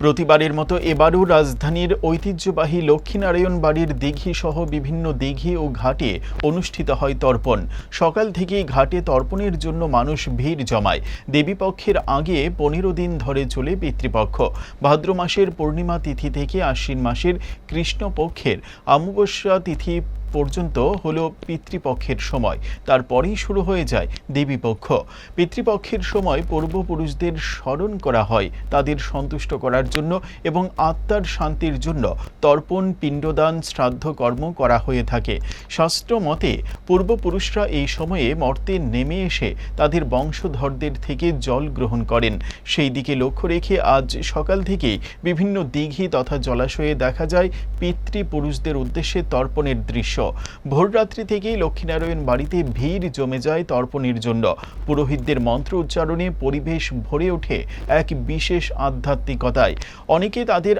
প্রতিবারের মতো এবারও রাজধানীর ঐতিহ্যবাহী লক্ষ্মীনারায়ণ বাড়ির দিঘি সহ বিভিন্ন দিঘি ও ঘাটে অনুষ্ঠিত হয় তর্পণ। সকাল থেকেই ঘাটে তর্পণের জন্য মানুষ ভিড় জমায়। দেবীপক্ষের আগে পনেরো দিন ধরে চলে পিতৃপক্ষ। ভাদ্র মাসের পূর্ণিমা তিথি থেকে আশ্বিন মাসের কৃষ্ণপক্ষের অমাবস্যা তিথি পর্যন্ত হলো পিতৃপক্ষের সময়। তারপরেই শুরু হয়ে যায় দেবীপক্ষ। পিতৃপক্ষের সময় পূর্বপুরুষদের স্মরণ করা হয় তাদের সন্তুষ্ট করার জন্য এবং আত্মার শান্তির জন্য তর্পণ, পিণ্ডদান, শ্রাদ্ধ কর্ম করা হয়ে থাকে। শাস্ত্র মতে পূর্বপুরুষরা এই সময়ে মর্তে নেমে এসে তাদের বংশধরদের থেকে জল গ্রহণ করেন। সেই দিকে লক্ষ্য রেখে আজ সকাল থেকেই বিভিন্ন দিঘি তথা জলাশয়ে দেখা যায় পিতৃপুরুষদের উদ্দেশ্যে তর্পণের দৃশ্য। ভোররাত্রি থেকেই লক্ষ্মীনারায়ণ বাড়িতে ভিড় জমে যায় তর্পণের জন্য পুরোহিতদের মন্ত্র উচ্চারণে পরিবেশ ভরে ওঠে এক বিশেষ আধ্যাত্মিকতায়। অনেকে তাদের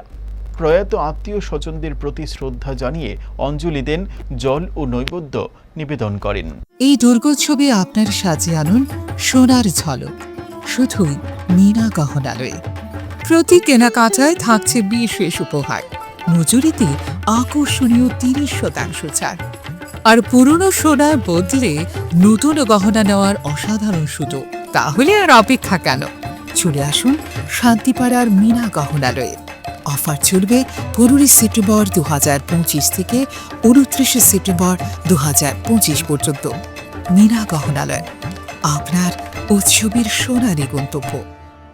প্রয়াত আত্মীয় স্বজনদের প্রতি শ্রদ্ধা জানিয়ে অঞ্জলি দেন, জল ও নৈবেদ্য নিবেদন করেন। এই দুর্গোৎসবে আপনার সাজিয়ে আনুন সোনার ঝলক, শুধুই মীনা গহনালয়ে। প্রতি কেনাকাটায় থাকছে বিশেষ উপহার। মজুরিতে আকর্ষণীয় তিরিশ শতাংশ ছাড়। আর পুরনো সোনার বদলে নতুন গহনা নেওয়ার অসাধারণ সুযোগ। তাহলে আর অপেক্ষা কেন? চলে আসুন শান্তিপাড়ার মীনা গহনালয়ে। অফার চলবে পনেরোই সেপ্টেম্বর দু হাজার পঁচিশ থেকে উনত্রিশে সেপ্টেম্বর দু হাজার পঁচিশ পর্যন্ত। মীনা গহনালয়, আপনার উৎসবের সোনালী গন্তব্য।